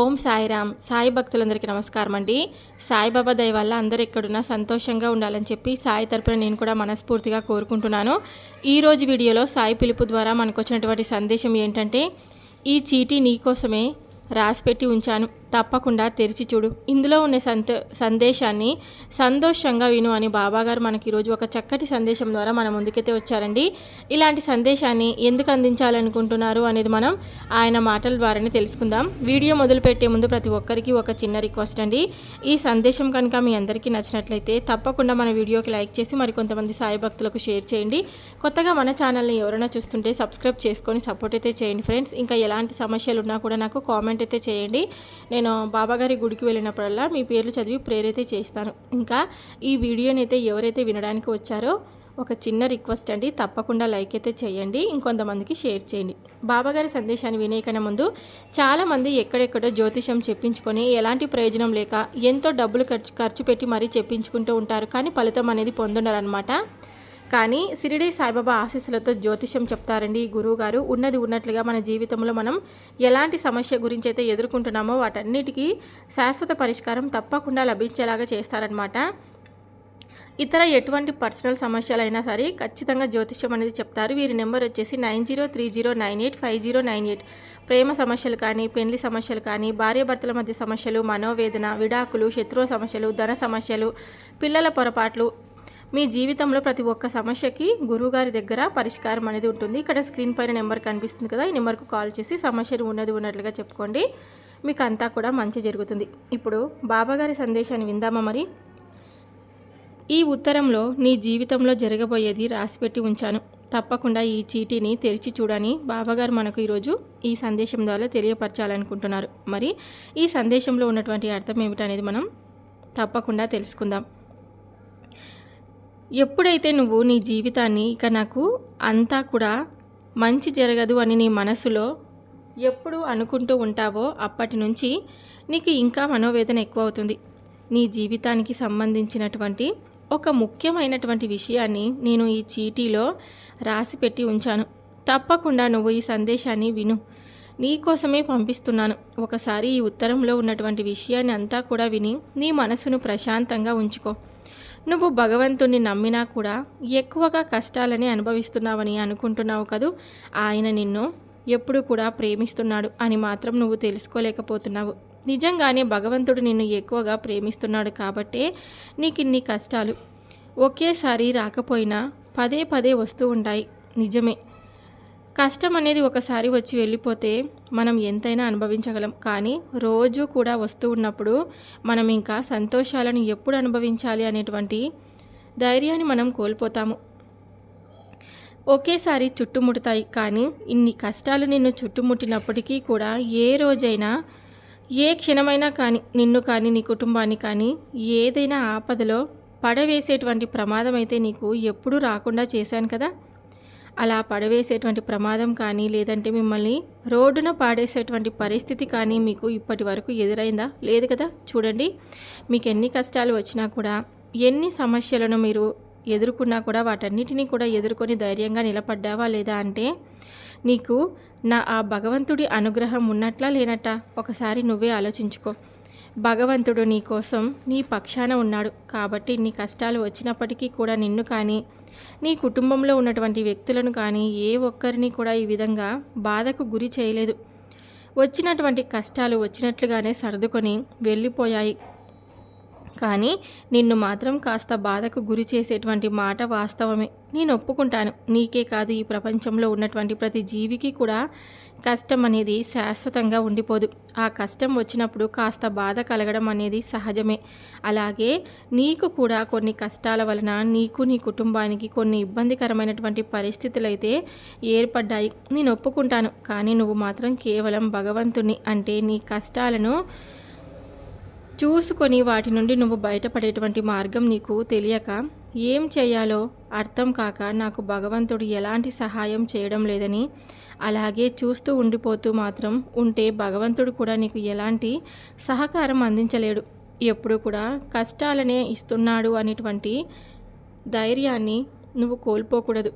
ఓం సాయిరామ్. సాయి భక్తులందరికీ నమస్కారం అండి సాయిబాబా దయ వల్ల అందరు ఎక్కడున్నా సంతోషంగా ఉండాలని చెప్పి సాయి తరపున నేను కూడా మనస్ఫూర్తిగా కోరుకుంటున్నాను. ఈరోజు వీడియోలో సాయి పిలుపు ద్వారా మనకు వచ్చినటువంటి సందేశం ఏంటంటే ఈ చీటీ నీకోసమే రాసిపెట్టి ఉంచాను. తప్పకుండా తెరిచి చూడు. ఇందులో ఉన్న సంత సందేశాన్ని సంతోషంగా విను అని బాబాగారు మనకి ఈరోజు ఒక చక్కటి సందేశం ద్వారా మన ముందుకైతే వచ్చారండి. ఇలాంటి సందేశాన్ని ఎందుకు అందించాలనుకుంటున్నారు అనేది మనం ఆయన మాటల ద్వారానే తెలుసుకుందాం. వీడియో మొదలుపెట్టే ముందు ప్రతి ఒక్కరికి ఒక చిన్న రిక్వెస్ట్ అండి. ఈ సందేశం కనుక మీ అందరికీ నచ్చినట్లయితే తప్పకుండా మన వీడియోకి లైక్ చేసి మరికొంతమంది సాయి భక్తులకు షేర్ చేయండి. కొత్తగా మన ఛానల్ని ఎవరైనా చూస్తుంటే సబ్స్క్రైబ్ చేసుకొని సపోర్ట్ అయితే చేయండి ఫ్రెండ్స్. ఇంకా ఎలాంటి సమస్యలు ఉన్నా కూడా నాకు కామెంట్ అయితే చేయండి. నేను బాబాగారి గుడికి వెళ్ళినప్పుడల్లా మీ పేర్లు చదివి ప్రేరైతే చేస్తాను. ఇంకా ఈ వీడియోని అయితే ఎవరైతే వినడానికి వచ్చారో ఒక చిన్న రిక్వెస్ట్ అండి. తప్పకుండా లైక్ అయితే చేయండి. ఇంకొంతమందికి షేర్ చేయండి. బాబాగారి సందేశాన్ని వినేకనే ముందు చాలామంది ఎక్కడెక్కడో జ్యోతిషం చెప్పించుకొని ఎలాంటి ప్రయోజనం లేక ఎంతో డబ్బులు ఖర్చు ఖర్చు పెట్టి మరీ చెప్పించుకుంటూ ఉంటారు. కానీ ఫలితం అనేది పొందున్నారనమాట కానీ సిరిడి సాయిబాబా ఆశీస్సులతో జ్యోతిషం చెప్తారండి గురువు గారు ఉన్నది ఉన్నట్లుగా మన జీవితంలో మనం ఎలాంటి సమస్య గురించి అయితే ఎదుర్కొంటున్నామో వాటన్నిటికీ శాశ్వత పరిష్కారం తప్పకుండా లభించేలాగా చేస్తారనమాట ఇతర ఎటువంటి పర్సనల్ సమస్యలైనా సరే ఖచ్చితంగా జ్యోతిష్యం అనేది చెప్తారు. వీరి నెంబర్ వచ్చేసి nine zero three zero nine eight five zero nine eight. ప్రేమ సమస్యలు కానీ పెళ్ళి సమస్యలు కానీ భార్యాభర్తల మధ్య సమస్యలు మనోవేదన విడాకులు శత్రువు సమస్యలు ధన సమస్యలు పిల్లల పొరపాట్లు మీ జీవితంలో ప్రతి ఒక్క సమస్యకి గురువుగారి దగ్గర పరిష్కారం అనేది ఉంటుంది. ఇక్కడ స్క్రీన్ పైన నెంబర్ కనిపిస్తుంది కదా ఈ నెంబర్కు కాల్ చేసి సమస్యలు ఉన్నది ఉన్నట్లుగా చెప్పుకోండి. మీకు అంతా కూడా మంచి జరుగుతుంది. ఇప్పుడు బాబాగారి సందేశాన్ని విందామా మరి? ఈ ఉత్తరంలో నీ జీవితంలో జరగబోయేది రాసిపెట్టి ఉంచాను. తప్పకుండా ఈ చీటీని తెరిచి చూడని బాబాగారు మనకు ఈరోజు ఈ సందేశం ద్వారా తెలియపరచాలనుకుంటున్నారు. మరి ఈ సందేశంలో ఉన్నటువంటి అర్థం ఏమిటనేది మనం తప్పకుండా తెలుసుకుందాం. ఎప్పుడైతే నువ్వు నీ జీవితాన్ని ఇక నాకు అంతా కూడా మంచి జరగదు అని నీ మనసులో ఎప్పుడు అనుకుంటూ ఉంటావో అప్పటి నుంచి నీకు ఇంకా మనోవేదన ఎక్కువ అవుతుంది నీ జీవితానికి సంబంధించినటువంటి ఒక ముఖ్యమైనటువంటి విషయాన్ని నేను ఈ చీటీలో రాసి పెట్టి ఉంచాను. తప్పకుండా నువ్వు ఈ సందేశాన్ని విను. నీకోసమే పంపిస్తున్నాను. ఒకసారి ఈ ఉత్తరంలో ఉన్నటువంటి విషయాన్ని అంతా కూడా విని నీ మనసును ప్రశాంతంగా ఉంచుకో. నువ్వు భగవంతుణ్ణి నమ్మినా కూడా ఎక్కువగా కష్టాలని అనుభవిస్తున్నావని అనుకుంటున్నావు కదూ? ఆయన నిన్ను ఎప్పుడు కూడా ప్రేమిస్తున్నాడు అని మాత్రం నువ్వు తెలుసుకోలేకపోతున్నావు. నిజంగానే భగవంతుడు నిన్ను ఎక్కువగా ప్రేమిస్తున్నాడు కాబట్టే నీకు ఇన్ని కష్టాలు. ఒకేసారి రాకపోయినా పదే పదే వస్తూ ఉంటాయి. నిజమే. కష్టం అనేది ఒకసారి వచ్చి వెళ్ళిపోతే మనం ఎంతైనా అనుభవించగలం. కానీ రోజు కూడా వస్తూ ఉన్నప్పుడు మనం ఇంకా సంతోషాలను ఎప్పుడు అనుభవించాలి అనేటువంటి ధైర్యాన్ని మనం కోల్పోతాము. ఒకేసారి చుట్టుముడతాయి. కానీ ఇన్ని కష్టాలు నిన్ను చుట్టుముట్టినప్పటికీ కూడా ఏ రోజైనా ఏ క్షణమైనా కానీ నిన్ను కానీ నీ కుటుంబాన్ని కానీ ఏదైనా ఆపదలో పడవేసేటువంటి ప్రమాదం అయితే నీకు ఎప్పుడూ రాకుండా చేశాను కదా? అలా పడవేసేటువంటి ప్రమాదం కానీ లేదంటే మిమ్మల్ని రోడ్డున పాడేసేటువంటి పరిస్థితి కానీ మీకు ఇప్పటి వరకు ఎదురైందా? లేదు కదా? చూడండి. మీకు ఎన్ని కష్టాలు వచ్చినా కూడా ఎన్ని సమస్యలను మీరు ఎదుర్కొన్నా కూడా వాటన్నిటినీ కూడా ఎదుర్కొని ధైర్యంగా నిలబడ్డావా లేదా అంటే నీకు నా ఆ భగవంతుడి అనుగ్రహం ఉన్నట్లా లేనట్ట? ఒకసారి నువ్వే ఆలోచించుకో. భగవంతుడు నీ కోసం నీ పక్షాన ఉన్నాడు. కాబట్టి నీ కష్టాలు వచ్చినప్పటికీ కూడా నిన్ను కానీ నీ కుటుంబంలో ఉన్నటువంటి వ్యక్తులను కానీ ఏ ఒక్కరిని కూడా ఈ విధంగా బాధకు గురి చేయలేదు. వచ్చినటువంటి కష్టాలు వచ్చినట్లుగానే సర్దుకొని వెళ్ళిపోయాయి. కానీ నిన్ను మాత్రం కాస్త బాధకు గురి చేసేటువంటి మాట వాస్తవమే. నేను ఒప్పుకుంటాను. నీకే కాదు ఈ ప్రపంచంలో ఉన్నటువంటి ప్రతి జీవికి కూడా కష్టం అనేది శాశ్వతంగా ఉండిపోదు. ఆ కష్టం వచ్చినప్పుడు కాస్త బాధ కలగడం అనేది సహజమే. అలాగే నీకు కూడా కొన్ని కష్టాల వలన నీకు నీ కుటుంబానికి కొన్ని ఇబ్బందికరమైనటువంటి పరిస్థితులు అయితే ఏర్పడ్డాయి. నేను ఒప్పుకుంటాను. కానీ నువ్వు మాత్రం కేవలం భగవంతుని అంటే నీ కష్టాలను చూసుకొని వాటి నుండి నువ్వు బయటపడేటువంటి మార్గం నీకు తెలియక ఏం చేయాలో అర్థం కాక నాకు భగవంతుడు ఎలాంటి సహాయం చేయడం లేదని అలాగే చూస్తూ ఉండిపోతూ మాత్రం ఉంటే భగవంతుడు కూడా నీకు ఎలాంటి సహకారం అందించలేడు. ఎప్పుడు కూడా కష్టాలనే ఇస్తున్నాడు అనేటువంటి ధైర్యాన్ని నువ్వు కోల్పోకూడదు.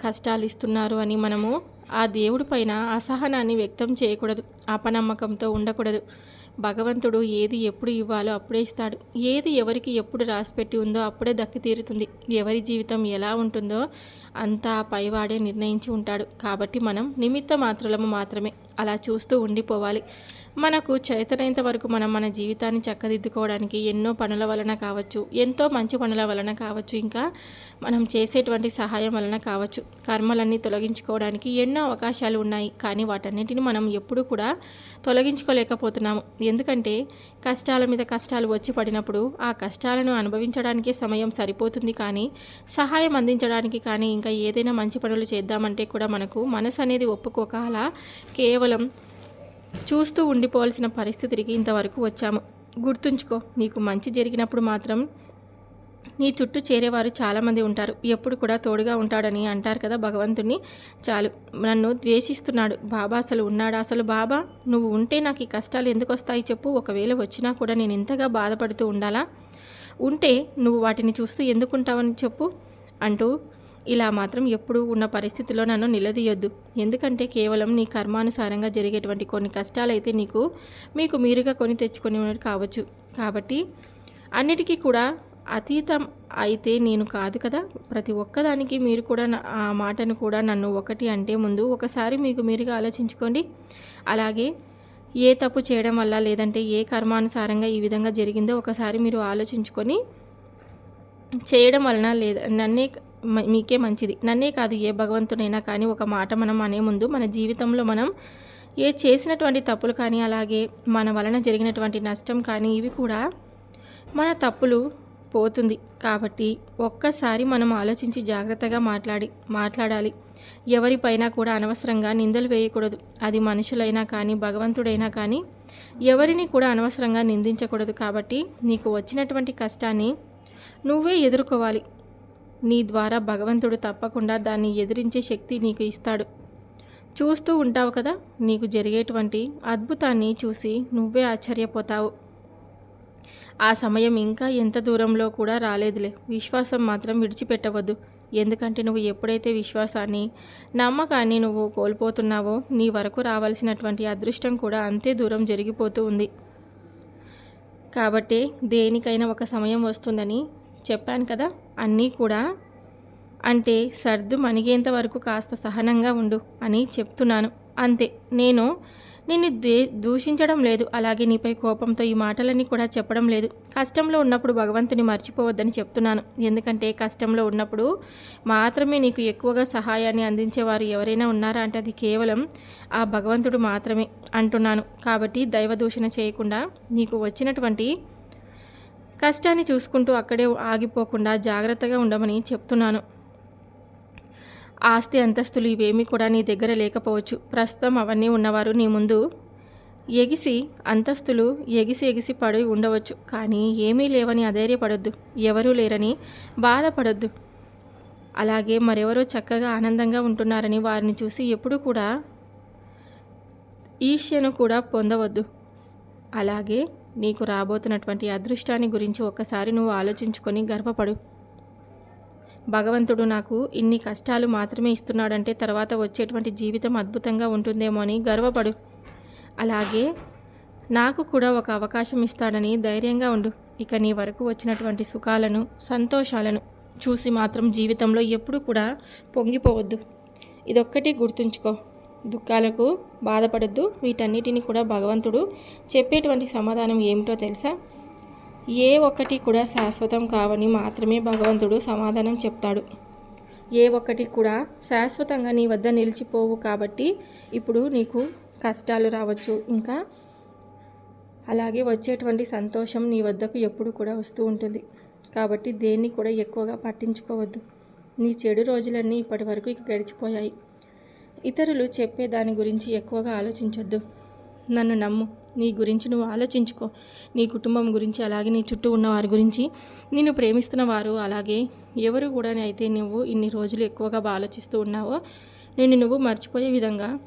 కష్టాలు ఇస్తున్నారు అని మనము ఆ దేవుడి పైన అసహనాన్ని వ్యక్తం చేయకూడదు. అపనమ్మకంతో ఉండకూడదు. భగవంతుడు ఏది ఎప్పుడు ఇవ్వాలో అప్పుడే ఇస్తాడు. ఏది ఎవరికి ఎప్పుడు రాసిపెట్టి ఉందో అప్పుడే దక్కి తీరుతుంది. ఎవరి జీవితం ఎలా ఉంటుందో అంతా పైవాడే నిర్ణయించి ఉంటాడు. కాబట్టి మనం నిమిత్త మాత్రలము మాత్రమే. అలా చూస్తూ ఉండిపోవాలి. మనకు చేతనైనంత వరకు మనం మన జీవితాన్ని చక్కదిద్దుకోవడానికి ఎన్నో పనుల వలన కావచ్చు ఎంతో మంచి పనుల వలన కావచ్చు ఇంకా మనం చేసేటువంటి సహాయం వలన కావచ్చు. కర్మలన్నీ తొలగించుకోవడానికి ఎన్నో అవకాశాలు ఉన్నాయి. కానీ వాటన్నిటిని మనం ఎప్పుడూ కూడా తొలగించుకోలేకపోతున్నాము. ఎందుకంటే కష్టాల మీద కష్టాలు వచ్చి పడినప్పుడు ఆ కష్టాలను అనుభవించడానికే సమయం సరిపోతుంది కానీ సహాయం అందించడానికి కానీ ఇంకా ఏదైనా మంచి పనులు చేద్దామంటే కూడా మనకు మనసు అనేది ఒప్పుకోక అలా కేవలం చూస్తూ ఉండిపోవాల్సిన పరిస్థితికి ఇంతవరకు వచ్చాము. గుర్తుంచుకో నీకు మంచి జరిగినప్పుడు మాత్రం నీ చుట్టూ చేరేవారు చాలామంది ఉంటారు. ఎప్పుడు కూడా తోడుగా ఉంటాడని అంటారు కదా భగవంతుని చాలు నన్ను ద్వేషిస్తున్నాడు. బాబా అసలు ఉన్నాడా? అసలు బాబా నువ్వు ఉంటే నాకు ఈ కష్టాలు ఎందుకు వస్తాయి చెప్పు. ఒకవేళ వచ్చినా కూడా నేను ఇంతగా బాధపడుతూ ఉండాలా? ఉంటే నువ్వు వాటిని చూస్తూ ఎందుకుంటావని చెప్పు అంటూ ఇలా మాత్రం ఎప్పుడూ ఉన్న పరిస్థితిలో నన్ను నిలదీయొద్దు. ఎందుకంటే కేవలం నీ కర్మానుసారంగా జరిగేటువంటి కొన్ని కష్టాలైతే నీకు మీకు మీరుగా కొని తెచ్చుకొని కావచ్చు. కాబట్టి అన్నిటికీ కూడా అతీతం అయితే నేను కాదు కదా. ప్రతి ఒక్కదానికి మీరు కూడా ఆ మాటను కూడా నన్ను ఒకటి అంటే ముందు ఒకసారి మీకు మీరుగా ఆలోచించుకోండి. అలాగే ఏ తప్పు చేయడం వల్ల లేదంటే ఏ కర్మానుసారంగా ఈ విధంగా జరిగిందో ఒకసారి మీరు ఆలోచించుకొని చేయడం వలన లేదా. నన్నే మీకే మంచిది. నన్నే కాదు ఏ భగవంతునైనా కానీ ఒక మాట మనం అనే ముందు మన జీవితంలో మనం ఏ చేసినటువంటి తప్పులు కానీ అలాగే మన వలన జరిగినటువంటి నష్టం కానీ ఇవి కూడా మన తప్పులు పోతుంది. కాబట్టి ఒక్కసారి మనం ఆలోచించి జాగ్రత్తగా మాట్లాడి మాట్లాడాలి. ఎవరిపైనా కూడా అనవసరంగా నిందలు వేయకూడదు. అది మనుషులైనా కానీ భగవంతుడైనా కానీ ఎవరిని కూడా అనవసరంగా నిందించకూడదు. కాబట్టి నీకు వచ్చినటువంటి కష్టాన్ని నువ్వే ఎదుర్కోవాలి. నీ ద్వారా భగవంతుడు తప్పకుండా దాన్ని ఎదిరించే శక్తి నీకు ఇస్తాడు. చూస్తూ ఉంటావు కదా నీకు జరిగేటువంటి అద్భుతాన్ని చూసి నువ్వే ఆశ్చర్యపోతావు. ఆ సమయం ఇంకా ఎంత దూరంలో కూడా రాలేదులే. విశ్వాసం మాత్రం విడిచిపెట్టవద్దు. ఎందుకంటే నువ్వు ఎప్పుడైతే విశ్వాసాన్ని నమ్మకాన్ని నువ్వు కోల్పోతున్నావో నీ వరకు రావాల్సినటువంటి అదృష్టం కూడా అంతే దూరం జరిగిపోతూ ఉంది. కాబట్టి దేనికైనా ఒక సమయం వస్తుందని చెప్పాను కదా అన్నీ కూడా. అంటే సర్దు మణిగేంత వరకు కాస్త సహనంగా ఉండు అని చెప్తున్నాను. అంతే నేను నిన్ను దే దూషించడం లేదు. అలాగే నీపై కోపంతో ఈ మాటలన్నీ కూడా చెప్పడం లేదు. కష్టంలో ఉన్నప్పుడు భగవంతుని మర్చిపోవద్దని చెప్తున్నాను. ఎందుకంటే కష్టంలో ఉన్నప్పుడు మాత్రమే నీకు ఎక్కువగా సహాయాన్ని అందించేవారు ఎవరైనా ఉన్నారా అంటే అది కేవలం ఆ భగవంతుడు మాత్రమే అంటున్నాను. కాబట్టి దైవ దూషణ చేయకుండా నీకు వచ్చినటువంటి కష్టాన్ని చూసుకుంటూ అక్కడే ఆగిపోకుండా జాగ్రత్తగా ఉండమని చెప్తున్నాను. ఆస్తి అంతస్తులు ఇవేమీ కూడా నీ దగ్గర లేకపోవచ్చు. ప్రస్తుతం అవన్నీ ఉన్నవారు నీ ముందు ఎగిసి అంతస్తులు ఎగిసి ఎగిసి పడి ఉండవచ్చు. కానీ ఏమీ లేవని అధైర్యపడొద్దు. ఎవరూ లేరని బాధపడొద్దు. అలాగే మరెవరో చక్కగా ఆనందంగా ఉంటున్నారని వారిని చూసి ఎప్పుడు కూడా ఈర్ష్యను కూడా పొందవద్దు. అలాగే నీకు రాబోతున్నటువంటి అదృష్టాన్ని గురించి ఒక్కసారి నువ్వు ఆలోచించుకొని గర్వపడు. భగవంతుడు నాకు ఇన్ని కష్టాలు మాత్రమే ఇస్తున్నాడంటే తర్వాత వచ్చేటువంటి జీవితం అద్భుతంగా ఉంటుందేమో అని గర్వపడు. అలాగే నాకు కూడా ఒక అవకాశం ఇస్తాడని ధైర్యంగా ఉండు. ఇక నీ వరకు వచ్చినటువంటి సుఖాలను సంతోషాలను చూసి మాత్రం జీవితంలో ఎప్పుడు కూడా పొంగిపోవద్దు. ఇదొక్కటి గుర్తుంచుకో. దుఃఖాలకు బాధపడద్దు. వీటన్నిటిని కూడా భగవంతుడు చెప్పేటువంటి సమాధానం ఏమిటో తెలుసా? ఏ ఒక్కటి కూడా శాశ్వతం కావని మాత్రమే భగవంతుడు సమాధానం చెప్తాడు. ఏ ఒక్కటి కూడా శాశ్వతంగా నీ వద్ద నిలిచిపోవు కాబట్టి ఇప్పుడు నీకు కష్టాలు రావచ్చు. ఇంకా అలాగే వచ్చేటువంటి సంతోషం నీ వద్దకు ఎప్పుడు కూడా వస్తూ ఉంటుంది. కాబట్టి దేన్ని కూడా ఎక్కువగా పట్టించుకోవద్దు. నీ చెడు రోజులన్నీ ఇప్పటి వరకు ఇక గడిచిపోయాయి. ఇతరులు చెప్పే దాని గురించి ఎక్కువగా ఆలోచించొద్దు. నన్ను నమ్ము. నీ గురించి నువ్వు ఆలోచించుకో. నీ కుటుంబం గురించి అలాగే నీ చుట్టూ ఉన్న వారి గురించి. నిన్ను ప్రేమిస్తున్న వారు అలాగే ఎవరు కూడా అయితే నువ్వు ఇన్ని రోజులు ఎక్కువగా ఆలోచిస్తూ ఉన్నావో నేను నువ్వు మర్చిపోయే విధంగా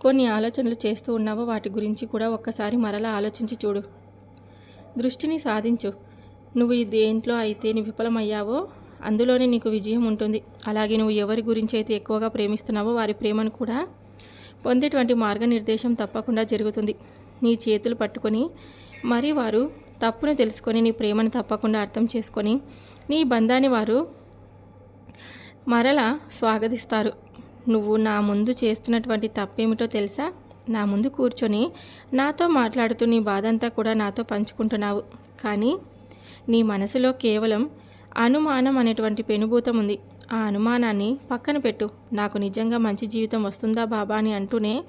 కొన్ని ఆలోచనలు చేస్తూ ఉన్నావో వాటి గురించి కూడా ఒక్కసారి మరలా ఆలోచించి చూడు. దృష్టిని సాధించు. నువ్వు దేంట్లో అయితే నీ విఫలమయ్యావో అందులోనే నీకు విజయం ఉంటుంది. అలాగే నువ్వు ఎవరి గురించి అయితే ఎక్కువగా ప్రేమిస్తున్నావో వారి ప్రేమను కూడా పొందేటువంటి మార్గనిర్దేశం తప్పకుండా జరుగుతుంది. నీ చేతులు పట్టుకొని మరి వారు తప్పును తెలుసుకొని నీ ప్రేమను తప్పకుండా అర్థం చేసుకొని నీ బంధాన్ని వారు మరలా స్వాగతిస్తారు. నువ్వు నా ముందు చేస్తున్నటువంటి తప్పేమిటో తెలుసా? నా ముందు కూర్చొని నాతో మాట్లాడుతూ నీ బాధంతా కూడా నాతో పంచుకుంటున్నావు. కానీ నీ మనసులో కేవలం అనుమానం అనేటువంటి పెనుభూతం ఉంది. ఆ అనుమానాన్ని పక్కన పెట్టు. నాకు నిజంగా మంచి జీవితం వస్తుందా బాబా అని అంటూనే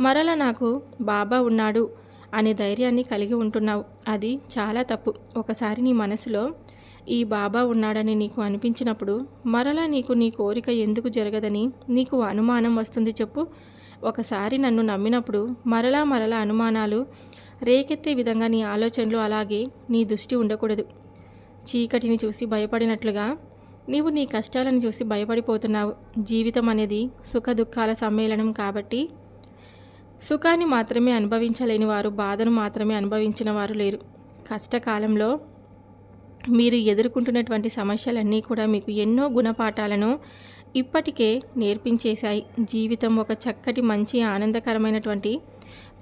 మరలా నాకు బాబా ఉన్నాడు అనే ధైర్యాన్ని కలిగి ఉంటున్నావు. అది చాలా తప్పు. ఒకసారి నీ మనసులో ఈ బాబా ఉన్నాడని నీకు అనిపించినప్పుడు మరలా నీకు నీ కోరిక ఎందుకు జరగదని నీకు అనుమానం వస్తుంది చెప్పు. ఒకసారి నన్ను నమ్మినప్పుడు మరలా మరలా అనుమానాలు రేకెత్తే విధంగా నీ ఆలోచనలు అలాగే నీ దృష్టి ఉండకూడదు. చీకటిని చూసి భయపడినట్లుగా నీవు నీ కష్టాలను చూసి భయపడిపోతున్నావు. జీవితం అనేది సుఖ దుఃఖాల సమ్మేళనం కాబట్టి సుఖాన్ని మాత్రమే అనుభవించలేని వారు బాధను మాత్రమే అనుభవించిన వారు లేరు. కష్టకాలంలో మీరు ఎదుర్కొంటున్నటువంటి సమస్యలన్నీ కూడా మీకు ఎన్నో గుణపాఠాలను ఇప్పటికే నేర్పించేశాయి. జీవితం ఒక చక్కటి మంచి ఆనందకరమైనటువంటి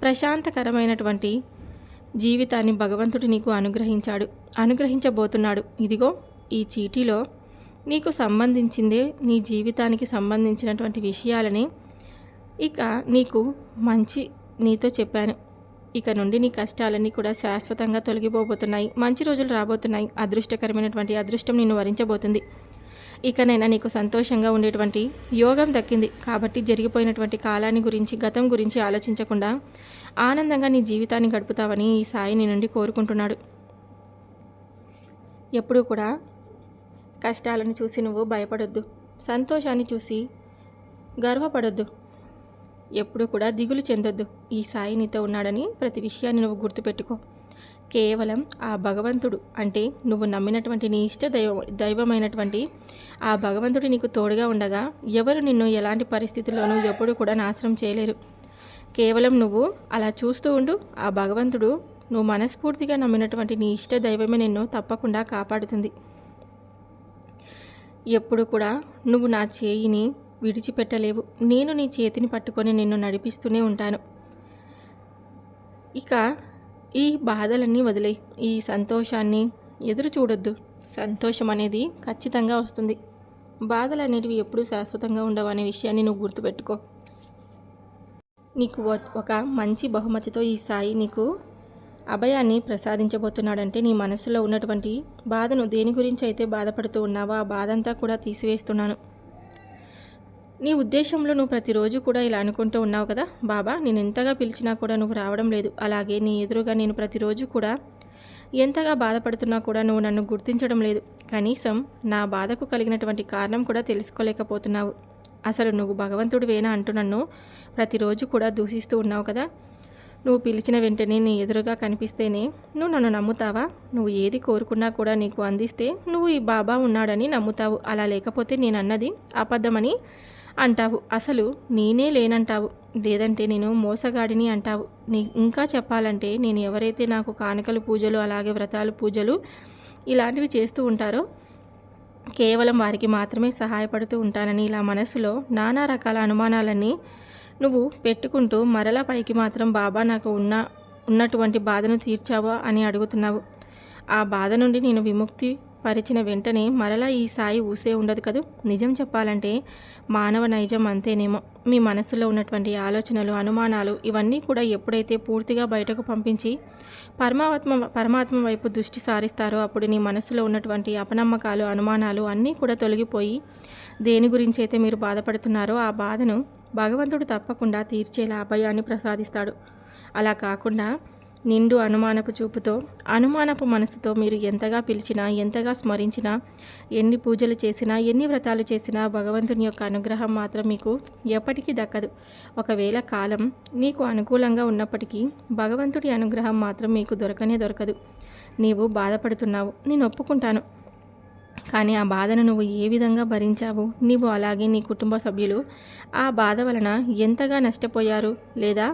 ప్రశాంతకరమైనటువంటి జీవితాన్ని భగవంతుడు నీకు అనుగ్రహించాడు అనుగ్రహించబోతున్నాడు. ఇదిగో ఈ చీటీలో నీకు సంబంధించిందే నీ జీవితానికి సంబంధించినటువంటి విషయాలని ఇక నీకు మంచి నీతో చెప్పాను. ఇక నుండి నీ కష్టాలన్నీ కూడా శాశ్వతంగా తొలగిపోబోతున్నాయి. మంచి రోజులు రాబోతున్నాయి. అదృష్టకరమైనటువంటి అదృష్టం నిన్ను వరించబోతుంది. ఇకనైనా నీకు సంతోషంగా ఉండేటువంటి యోగం దక్కింది. కాబట్టి జరిగిపోయినటువంటి కాలాన్ని గురించి గతం గురించి ఆలోచించకుండా ఆనందంగా నీ జీవితాన్ని గడుపుతావని ఈ సాయి నీ నుండి కోరుకుంటున్నాడు. ఎప్పుడూ కూడా కష్టాలను చూసి నువ్వు భయపడొద్దు. సంతోషాన్ని చూసి గర్వపడొద్దు. ఎప్పుడూ కూడా దిగులు చెందొద్దు. ఈ సాయి నీతో ఉన్నాడని ప్రతి విషయాన్ని నువ్వు గుర్తుపెట్టుకో. కేవలం ఆ భగవంతుడు అంటే నువ్వు నమ్మినటువంటి నీ ఇష్ట దైవ దైవమైనటువంటి ఆ భగవంతుడు నీకు తోడుగా ఉండగా ఎవరు నిన్ను ఎలాంటి పరిస్థితుల్లోనూ ఎప్పుడూ కూడా నాశనం చేయలేరు. కేవలం నువ్వు అలా చూస్తూ ఉండు. ఆ భగవంతుడు నువ్వు మనస్ఫూర్తిగా నమ్మినటువంటి నీ ఇష్ట దైవమే నిన్ను తప్పకుండా కాపాడుతుంది. ఎప్పుడు కూడా నువ్వు నా చేయిని విడిచిపెట్టలేవు. నేను నీ చేతిని పట్టుకొని నిన్ను నడిపిస్తూనే ఉంటాను. ఇక ఈ బాధలన్నీ వదిలే ఈ సంతోషాన్ని ఎదురు చూడొద్దు. సంతోషం అనేది ఖచ్చితంగా వస్తుంది. బాధలు అనేటివి ఎప్పుడూ శాశ్వతంగా ఉండవు అనే విషయాన్ని నువ్వు గుర్తుపెట్టుకో. నీకు ఒక మంచి బహుమతితో ఈ సాయి నీకు అభయాన్ని ప్రసాదించబోతున్నాడంటే నీ మనసులో ఉన్నటువంటి బాధను దేని గురించి అయితే బాధపడుతూ ఉన్నావో ఆ బాధ అంతా కూడా తీసివేస్తున్నాను. నీ ఉద్దేశంలో నువ్వు ప్రతిరోజు కూడా ఇలా అనుకుంటూ ఉన్నావు కదా? బాబా నేను ఎంతగా పిలిచినా కూడా నువ్వు రావడం లేదు. అలాగే నీ ఎదురుగా నేను ప్రతిరోజు కూడా ఎంతగా బాధపడుతున్నా కూడా నువ్వు నన్ను గుర్తించడం లేదు. కనీసం నా బాధకు కలిగినటువంటి కారణం కూడా తెలుసుకోలేకపోతున్నావు. అసలు నువ్వు భగవంతుడివేనా అంటూ నన్ను ప్రతిరోజు కూడా దూషిస్తూ ఉన్నావు కదా? నువ్వు పిలిచిన వెంటనే నీ ఎదురుగా కనిపిస్తేనే నువ్వు నన్ను నమ్ముతావా? నువ్వు ఏది కోరుకున్నా కూడా నీకు అందిస్తే నువ్వు ఈ బాబా ఉన్నాడని నమ్ముతావు. అలా లేకపోతే నేను అన్నది అబద్ధమని అంటావు. అసలు నేనే లేనంటావు. లేదంటే నేను మోసగాడిని అంటావు. నీ ఇంకా చెప్పాలంటే నేను ఎవరైతే నాకు కానుకలు పూజలు అలాగే వ్రతాలు పూజలు ఇలాంటివి చేస్తూ ఉంటారో కేవలం వారికి మాత్రమే సహాయపడుతూ ఉంటానని ఇలా మనసులో నానా రకాల అనుమానాలన్నీ నువ్వు పెట్టుకుంటూ మరలా పైకి మాత్రం బాబా నాకు ఉన్న ఉన్నటువంటి బాధను తీర్చావా అని అడుగుతున్నావు. ఆ బాధ నుండి నేను విముక్తి పరిచిన వెంటనే మరలా ఈ సాయి ఊసే ఉండదు కదూ? నిజం చెప్పాలంటే మానవ నైజం అంతేనేమో. మీ మనసులో ఉన్నటువంటి ఆలోచనలు అనుమానాలు ఇవన్నీ కూడా ఎప్పుడైతే పూర్తిగా బయటకు పంపించి పరమాత్మ పరమాత్మ వైపు దృష్టి సారిస్తారో అప్పుడు నీ మనసులో ఉన్నటువంటి అపనమ్మకాలు అనుమానాలు అన్నీ కూడా తొలగిపోయి దేని గురించి అయితే మీరు బాధపడుతున్నారో ఆ బాధను భగవంతుడు తప్పకుండా తీర్చేలా అభయాన్ని ప్రసాదిస్తాడు. అలా కాకుండా నిండు అనుమానపు చూపుతో అనుమానపు మనసుతో మీరు ఎంతగా పిలిచినా ఎంతగా స్మరించినా ఎన్ని పూజలు చేసినా ఎన్ని వ్రతాలు చేసినా భగవంతుని యొక్క అనుగ్రహం మాత్రం మీకు ఎప్పటికీ దక్కదు. ఒకవేళ కాలం నీకు అనుకూలంగా ఉన్నప్పటికీ భగవంతుడి అనుగ్రహం మాత్రం మీకు దొరకనే దొరకదు. నీవు బాధపడుతున్నావు. నేను ఒప్పుకుంటాను. కానీ ఆ బాధను నువ్వు ఏ విధంగా భరించావు? నీవు అలాగే నీ కుటుంబ సభ్యులు. ఆ బాధ వలన ఎంతగా నష్టపోయారు లేదా?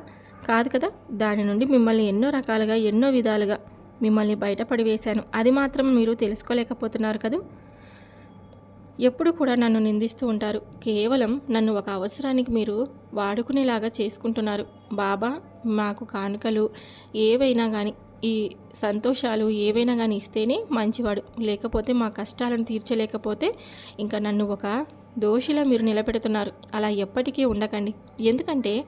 కాదు కదా దాని నుండి మిమ్మల్ని ఎన్నో రకాలుగా ఎన్నో విధాలుగా మిమ్మల్ని బయటపడి వేశాను అది మాత్రం మీరు తెలుసుకోలేకపోతున్నారు కదూ? ఎప్పుడు కూడా నన్ను నిందిస్తూ ఉంటారు. కేవలం నన్ను ఒక అవసరానికి మీరు వాడుకునేలాగా చేసుకుంటున్నారు. బాబా మాకు కానుకలు ఏవైనా కానీ ఈ సంతోషాలు ఏవైనా కానీ ఇస్తేనే మంచివాడు. లేకపోతే మా కష్టాలను తీర్చలేకపోతే ఇంకా నన్ను ఒక దోషిలా మీరు నిలబెడుతున్నారు. అలా ఎప్పటికీ ఉండకండి. ఎందుకంటే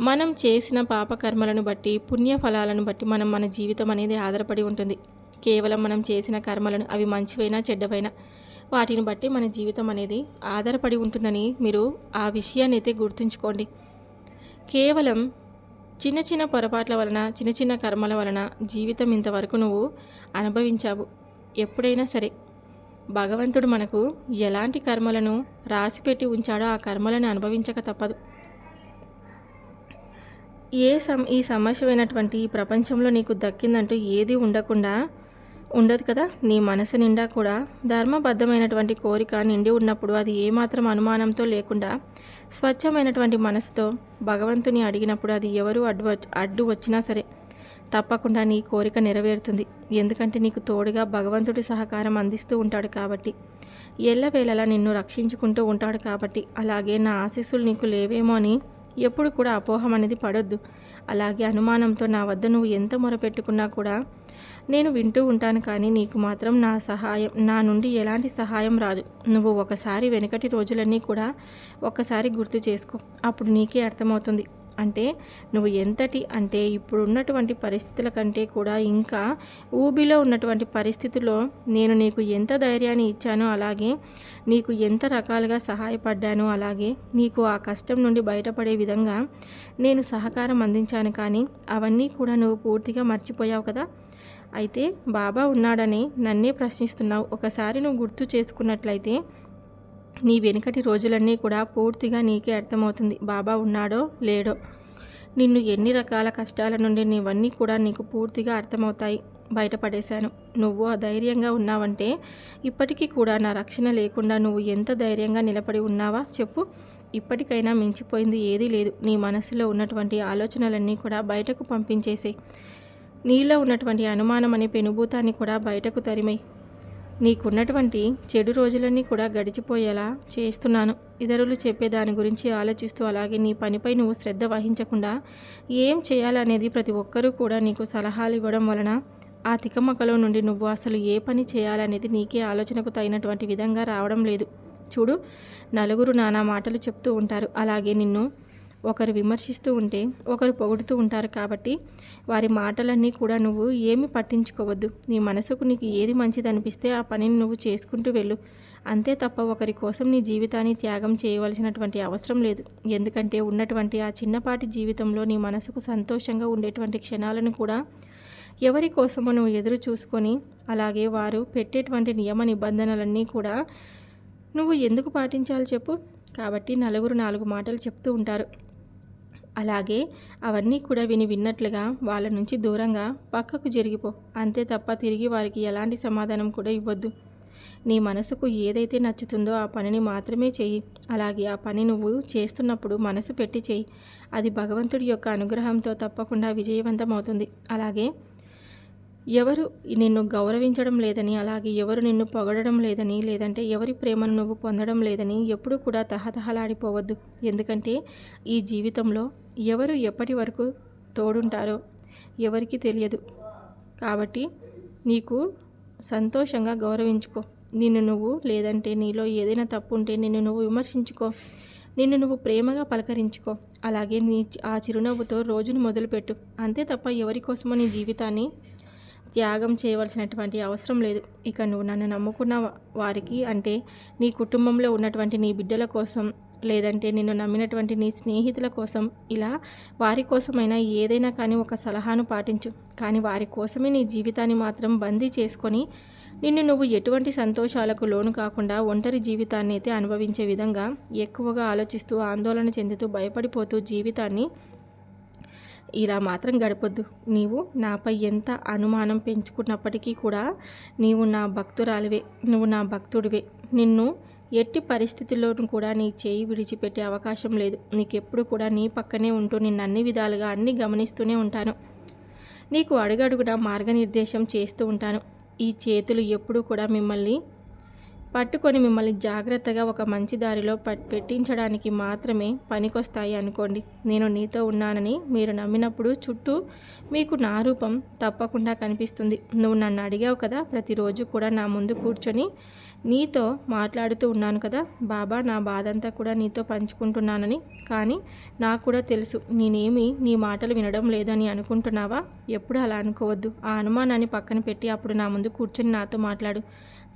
మనం చేసిన పాపకర్మలను బట్టి పుణ్య ఫలాలను బట్టి మనం మన జీవితం అనేది ఆధారపడి ఉంటుంది. కేవలం మనం చేసిన కర్మలను అవి మంచివైనా చెడ్డవైనా వాటిని బట్టి మన జీవితం అనేది ఆధారపడి ఉంటుందని మీరు ఆ విషయాన్ని అయితే గుర్తుంచుకోండి. కేవలం చిన్న చిన్న పొరపాట్ల వలన చిన్న చిన్న కర్మల వలన జీవితం ఇంతవరకు నువ్వు అనుభవించావు. ఎప్పుడైనా సరే. భగవంతుడు మనకు ఎలాంటి కర్మలను రాసిపెట్టి ఉంచాడో ఆ కర్మలను అనుభవించక తప్పదు. ఏ సమ ఈ సమస్యమైనటువంటి ఈ ప్రపంచంలో నీకు దక్కిందంటూ ఏది ఉండకుండా ఉండదు కదా. నీ మనసు నిండా కూడా ధర్మబద్ధమైనటువంటి కోరిక నిండి ఉన్నప్పుడు అది ఏమాత్రం అనుమానంతో లేకుండా స్వచ్ఛమైనటువంటి మనసుతో భగవంతుని అడిగినప్పుడు అది ఎవరు అడ్డు అడ్డు వచ్చినా సరే తప్పకుండా నీ కోరిక నెరవేరుతుంది. ఎందుకంటే నీకు తోడుగా భగవంతుడి సహకారం అందిస్తూ ఉంటాడు కాబట్టి ఎల్లవేళలా నిన్ను రక్షించుకుంటూ ఉంటాడు కాబట్టి అలాగే నా ఆశీస్సులు నీకు లేవేమో అని ఎప్పుడు కూడా అపోహం అనేది పడొద్దు. అలాగే అనుమానంతో నా వద్ద నువ్వు ఎంత మొరపెట్టుకున్నా కూడా నేను వింటూ ఉంటాను కానీ నీకు మాత్రం నా సహాయం నా నుండి ఎలాంటి సహాయం రాదు. నువ్వు ఒకసారి వెనకటి రోజులన్నీ కూడా ఒక్కసారి గుర్తు చేసుకో. అప్పుడు నీకే అర్థమవుతుంది. అంటే నువ్వు ఎంతటి అంటే ఇప్పుడు ఉన్నటువంటి పరిస్థితుల కంటే కూడా ఇంకా ఊబిలో ఉన్నటువంటి పరిస్థితుల్లో నేను నీకు ఎంత ధైర్యాన్ని ఇచ్చానో అలాగే నీకు ఎంత రకాలుగా సహాయపడ్డానో అలాగే నీకు ఆ కష్టం నుండి బయటపడే విధంగా నేను సహకారం అందించాను కానీ అవన్నీ కూడా నువ్వు పూర్తిగా మర్చిపోయావు కదా. అయితే బాబా ఉన్నాడని నన్నే ప్రశ్నిస్తున్నావు. ఒకసారి నువ్వు గుర్తు చేసుకున్నట్లయితే నీ వెనుకటి రోజులన్నీ కూడా పూర్తిగా నీకే అర్థమవుతుంది. బాబా ఉన్నాడో లేడో? నిన్ను ఎన్ని రకాల కష్టాల నుండి నీవన్నీ కూడా నీకు పూర్తిగా అర్థమవుతాయి. బయటపడేశాను. నువ్వు అధైర్యంగా ఉన్నావంటే ఇప్పటికీ కూడా నా రక్షణ లేకుండా నువ్వు ఎంత ధైర్యంగా నిలబడి ఉన్నావా చెప్పు. ఇప్పటికైనా మించిపోయింది ఏదీ లేదు. నీ మనసులో ఉన్నటువంటి ఆలోచనలన్నీ కూడా బయటకు పంపించేసే నీలో ఉన్నటువంటి అనుమానం అనే పెనుభూతాన్ని కూడా బయటకు తరిమై నీకున్నటువంటి చెడు రోజులన్నీ కూడా గడిచిపోయేలా చేస్తున్నాను. ఇతరులు చెప్పే దాని గురించి ఆలోచిస్తూ అలాగే నీ పనిపై నువ్వు శ్రద్ధ వహించకుండా ఏం చేయాలనేది ప్రతి ఒక్కరూ కూడా నీకు సలహాలు ఇవ్వడం వలన ఆ తికమకలో నుండి నువ్వు అసలు ఏ పని చేయాలనేది నీకే ఆలోచనకు తగినటువంటి విధంగా రావడం లేదు. చూడు నలుగురు నానా మాటలు చెప్తూ ఉంటారు. అలాగే నిన్ను ఒకరు విమర్శిస్తూ ఉంటే ఒకరు పొగుడుతూ ఉంటారు కాబట్టి వారి మాటలన్నీ కూడా నువ్వు ఏమి పట్టించుకోవద్దు. నీ మనసుకు నీకు ఏది మంచిది అనిపిస్తే ఆ పనిని నువ్వు చేసుకుంటూ వెళ్ళు. అంతే తప్ప ఒకరి కోసం నీ జీవితాన్ని త్యాగం చేయవలసినటువంటి అవసరం లేదు. ఎందుకంటే ఉన్నటువంటి ఆ చిన్నపాటి జీవితంలో నీ మనసుకు సంతోషంగా ఉండేటువంటి క్షణాలను కూడా ఎవరి కోసమో నువ్వు ఎదురు చూసుకొని అలాగే వారు పెట్టేటువంటి నియమ నిబంధనలన్నీ కూడా నువ్వు ఎందుకు పాటించాలి చెప్పు? కాబట్టి నలుగురు నాలుగు మాటలు చెప్తూ ఉంటారు. అలాగే అవన్నీ కూడా విని విన్నట్లుగా వాళ్ళ నుంచి దూరంగా పక్కకు జరిగిపో. అంతే తప్ప తిరిగి వారికి ఎలాంటి సమాధానం కూడా ఇవ్వద్దు. నీ మనసుకు ఏదైతే నచ్చుతుందో ఆ పనిని మాత్రమే చెయ్యి. అలాగే ఆ పని నువ్వు చేస్తున్నప్పుడు మనసు పెట్టి చెయ్యి. అది భగవంతుడి యొక్క అనుగ్రహంతో తప్పకుండా విజయవంతం అవుతుంది అలాగే ఎవరు నిన్ను గౌరవించడం లేదని అలాగే ఎవరు నిన్ను పొగడడం లేదని లేదంటే ఎవరి ప్రేమను నువ్వు పొందడం లేదని ఎప్పుడూ కూడా తహతహలాడిపోవద్దు. ఎందుకంటే ఈ జీవితంలో ఎవరు ఎప్పటి వరకు తోడుంటారో ఎవరికి తెలియదు. కాబట్టి నీకు సంతోషంగా గౌరవించుకో. నిన్ను నువ్వు లేదంటే నీలో ఏదైనా తప్పు ఉంటే నిన్ను నువ్వు విమర్శించుకో. నిన్ను నువ్వు ప్రేమగా పలకరించుకో. అలాగే నీ ఆ చిరునవ్వుతో రోజును మొదలుపెట్టు. అంతే తప్ప ఎవరికోసమో నీ జీవితాన్ని త్యాగం చేయవలసినటువంటి అవసరం లేదు. ఇక నువ్వు నన్ను నమ్ముకున్న వారికి అంటే నీ కుటుంబంలో ఉన్నటువంటి నీ బిడ్డల కోసం లేదంటే నిన్ను నమ్మినటువంటి నీ స్నేహితుల కోసం ఇలా వారి కోసమైనా ఏదైనా కానీ ఒక సలహాను పాటించు. కానీ వారి కోసమే నీ జీవితాన్ని మాత్రం బందీ చేసుకొని నిన్ను నువ్వు ఎటువంటి సంతోషాలకు లోను కాకుండా ఒంటరి జీవితాన్ని అయితే అనుభవించే విధంగా ఎక్కువగా ఆలోచిస్తూ ఆందోళన చెందుతూ భయపడిపోతూ జీవితాన్ని ఇలా మాత్రం గడపొద్దు. నీవు నాపై ఎంత అనుమానం పెంచుకున్నప్పటికీ కూడా నీవు నా భక్తురాలివే నువ్వు నా భక్తుడివే. నిన్ను ఎట్టి పరిస్థితుల్లోనూ కూడా నీ చేయి విడిచిపెట్టే అవకాశం లేదు. నీకెప్పుడు కూడా నీ పక్కనే ఉంటూ నిన్ను అన్ని విధాలుగా అన్ని గమనిస్తూనే ఉంటాను. నీకు అడుగడుగున మార్గనిర్దేశం చేస్తూ ఉంటాను. ఈ చేతులు ఎప్పుడూ కూడా మిమ్మల్ని పట్టుకొని మిమ్మల్ని జాగ్రత్తగా ఒక మంచి దారిలో పెట్టించడానికి మాత్రమే పనికొస్తాయి అనుకోండి. నేను నీతో ఉన్నానని మీరు నమ్మినప్పుడు చుట్టూ మీకు నా రూపం తప్పకుండా కనిపిస్తుంది. నువ్వు నన్ను అడిగావు కదా ప్రతిరోజు కూడా నా ముందు కూర్చొని నీతో మాట్లాడుతూ ఉన్నాను కదా బాబా నా బాధంతా కూడా నీతో పంచుకుంటున్నానని. కానీ నాకు కూడా తెలుసు నేనేమి నీ మాటలు వినడం లేదని అనుకుంటున్నావా? ఎప్పుడు అలా అనుకోవద్దు. ఆ అనుమానాన్ని పక్కన పెట్టి అప్పుడు నా ముందు కూర్చొని నాతో మాట్లాడు.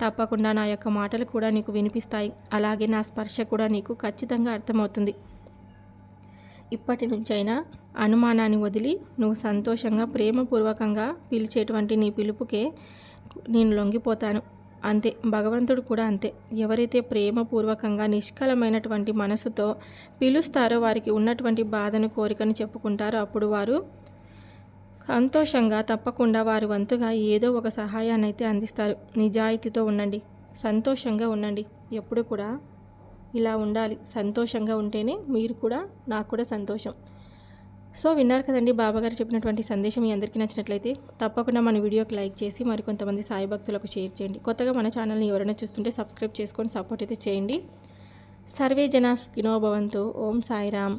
తప్పకుండా నా యొక్క మాటలు కూడా నీకు వినిపిస్తాయి. అలాగే నా స్పర్శ కూడా నీకు ఖచ్చితంగా అర్థమవుతుంది. ఇప్పటి నుంచైనా అనుమానాన్ని వదిలి నువ్వు సంతోషంగా ప్రేమపూర్వకంగా పిలిచేటువంటి నీ పిలుపుకే నేను లొంగిపోతాను. అంతే. భగవంతుడు కూడా అంతే. ఎవరైతే ప్రేమపూర్వకంగా నిష్కలమైనటువంటి మనసుతో పిలుస్తారో వారికి ఉన్నటువంటి బాధను కోరికను చెప్పుకుంటారో అప్పుడు వారు సంతోషంగా తప్పకుండా వారి వంతుగా ఏదో ఒక సహాయాన్ని అయితే అందిస్తారు. నిజాయితీతో ఉండండి. సంతోషంగా ఉండండి. ఎప్పుడు కూడా ఇలా ఉండాలి. సంతోషంగా ఉంటేనే మీరు కూడా నాకు కూడా సంతోషం. సో విన్నారు కదండి బాబాగారు చెప్పినటువంటి సందేశం మీ అందరికీ నచ్చినట్లయితే తప్పకుండా మన వీడియోకి లైక్ చేసి మరి కొంతమంది సాయి భక్తులకు షేర్ చేయండి. కొత్తగా మన ఛానల్ని ఎవరైనా చూస్తుంటే సబ్స్క్రైబ్ చేసుకొని సపోర్ట్ అయితే చేయండి. సర్వే జనా సుఖినో భవంతు. ఓం సాయిరామ్.